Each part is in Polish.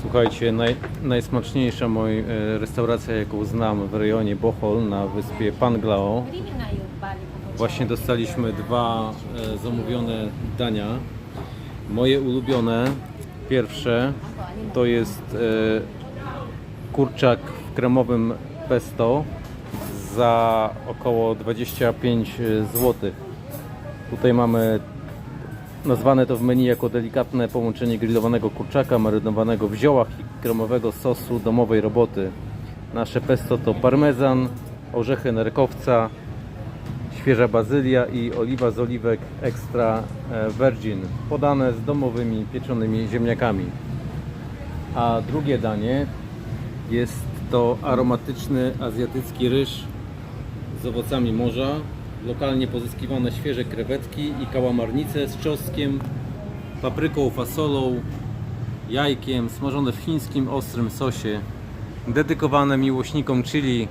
Słuchajcie, naj, najsmaczniejsza moj, e, restauracja, jaką znam w rejonie Bohol na wyspie Panglao. Właśnie dostaliśmy dwa e, zamówione dania. Moje ulubione, pierwsze, to jest e, kurczak w kremowym pesto za około 25 zł. Tutaj mamy nazwane to w menu jako delikatne połączenie grillowanego kurczaka marynowanego w ziołach i kremowego sosu domowej roboty. Nasze pesto to parmezan, orzechy nerkowca, świeża bazylia i oliwa z oliwek extra e, virgin, podane z domowymi pieczonymi ziemniakami. A drugie danie jest to aromatyczny azjatycki ryż z owocami morza, lokalnie pozyskiwane świeże krewetki i kałamarnice z czosnkiem, papryką, fasolą, jajkiem, smażone w chińskim ostrym sosie, dedykowane miłośnikom chili.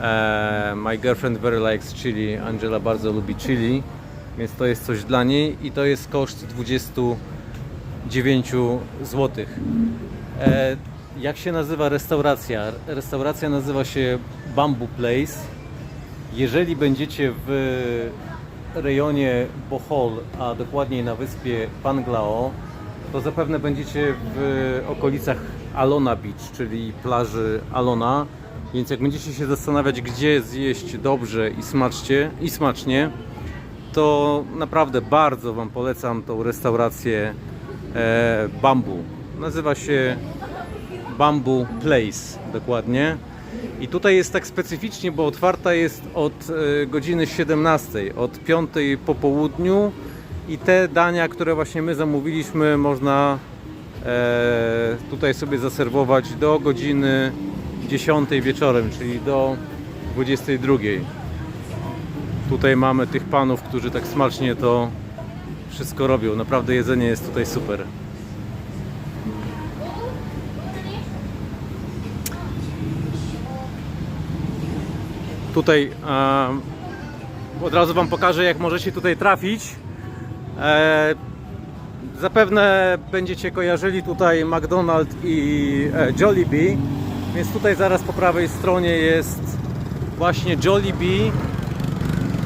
E, my girlfriend very likes chili, Angela bardzo lubi chili, więc to jest coś dla niej i to jest koszt 29 zł. E, jak się nazywa restauracja? Restauracja nazywa się Bamboo Place. Jeżeli będziecie w rejonie Bohol, a dokładniej na wyspie Panglao, to zapewne będziecie w okolicach Alona Beach, czyli plaży Alona. Więc jak będziecie się zastanawiać, gdzie zjeść dobrze i smacznie, i smacznie to naprawdę bardzo Wam polecam tą restaurację e, Bambu. Nazywa się Bamboo Place dokładnie. I tutaj jest tak specyficznie, bo otwarta jest od e, godziny 17, od 5 po południu i te dania, które właśnie my zamówiliśmy, można e, tutaj sobie zaserwować do godziny 10 wieczorem, czyli do 22. Tutaj mamy tych panów, którzy tak smacznie to wszystko robią. Naprawdę jedzenie jest tutaj super. Tutaj e, od razu Wam pokażę, jak możecie tutaj trafić. E, zapewne będziecie kojarzyli tutaj McDonald's i e, Jollibee, więc tutaj zaraz po prawej stronie jest właśnie Jollibee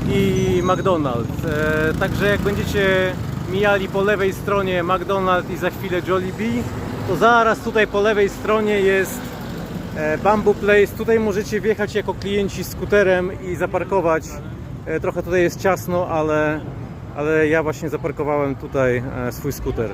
i McDonald's. E, także jak będziecie mijali po lewej stronie McDonald's i za chwilę Jollibee, to zaraz tutaj po lewej stronie jest Bamboo Place. Tutaj możecie wjechać jako klienci skuterem i zaparkować. E, trochę tutaj jest ciasno, ale, ale ja właśnie zaparkowałem tutaj e, swój skuter.